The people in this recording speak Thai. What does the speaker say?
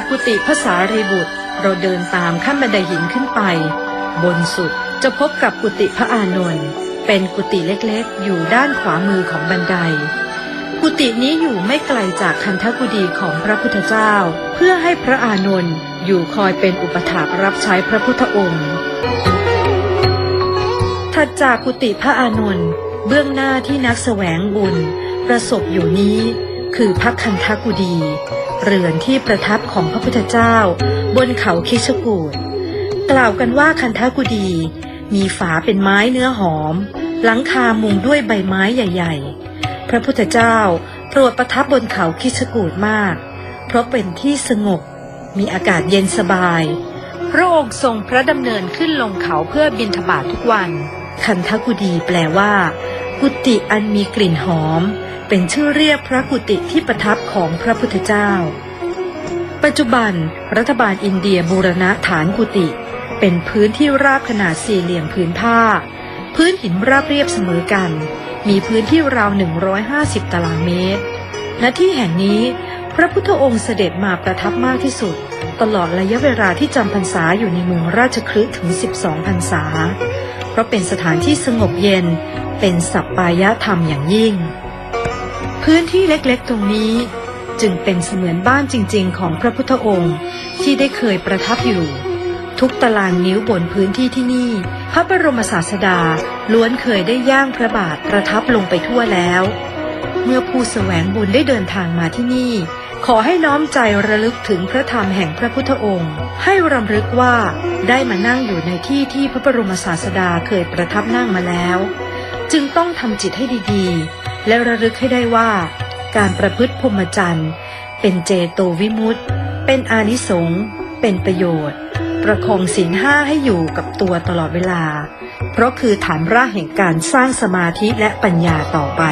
จากกุฏิภาษารีบุตร เราเดินตามขั้นบันไดหินขึ้นไป บนสุดจะพบกับกุฏิพระอานนท์เป็นกุฏิเล็กๆ อยู่ด้านขวามือของบันได กุฏินี้อยู่ไม่ไกลจากคันธกุฎีของพระพุทธเจ้า เพื่อให้พระอานนท์อยู่คอยเป็นอุปถากรับใช้พระพุทธองค์ถัดจากกุฏิพระอานนท์เบื้องหน้าที่นักแสวงบุญ ประสบอยู่นี้ คือพระคันธกุฎี เรือนที่ประทับของพระพุทธเจ้า บนเขาคิชกูดกล่าวกันว่าคันธกุฎีมีฝาเป็นไม้เนื้อหอม หลังคามุงด้วยใบไม้ใหญ่ ๆ พระพุทธเจ้าโปรดประทับบนเขาคิชกูดมาก เพราะเป็นที่สงบ มีอากาศเย็นสบาย พระองค์ทรงพระดำเนินขึ้นลงเขาเพื่อบินทบาททุกวัน คันธกุฎีแปลว่า กุฏิอันมีกลิ่นหอม เป็นชื่อเรียกพระกุฏิที่ประทับของพระพุทธเจ้า ปัจจุบันรัฐบาลอินเดียบูรณะฐานกุฏิเป็นพื้นที่ราบขนาดสี่เหลี่ยมผืนผ้า พื้นหินราบเรียบเสมอกัน มีพื้นที่ราว 150 ตารางเมตร ณ ที่แห่งนี้พระพุทธองค์เสด็จมาประทับมากที่สุด ตลอดระยะเวลาที่จำพรรษาอยู่ในเมืองราชคฤห์ถึง 12 พรรษา เพราะเป็นสถานที่สงบเย็น เป็นสัปปายธรรมอย่างยิ่ง พื้นที่เล็กๆตรงนี้จึงเป็นเสมือนบ้านจริง ๆ ของพระพุทธองค์ที่ได้เคยประทับอยู่ ทุกตารางนิ้วบนพื้นที่ที่นี่ พระบรมศาสดาล้วนเคยได้ย่างพระบาทประทับลงไปทั่วแล้ว เมื่อผู้แสวงบุญได้เดินทางมาที่นี่ ขอให้น้อมใจระลึกถึงพระธรรมแห่งพระพุทธองค์ ให้รำลึกว่าได้มานั่งอยู่ในที่ที่พระบรมศาสดาเคยประทับนั่งมาแล้ว จึงต้องทำจิตให้ดีๆ และระลึกให้ได้ว่า การประพฤติพรหมจรรย์ เป็นเจโตวิมุตต์เป็นอานิสงส์เป็นประโยชน์ ประคองศีลห้าให้อยู่กับตัวตลอดเวลา เพราะคือฐานรากแห่งการสร้างสมาธิและปัญญาต่อไป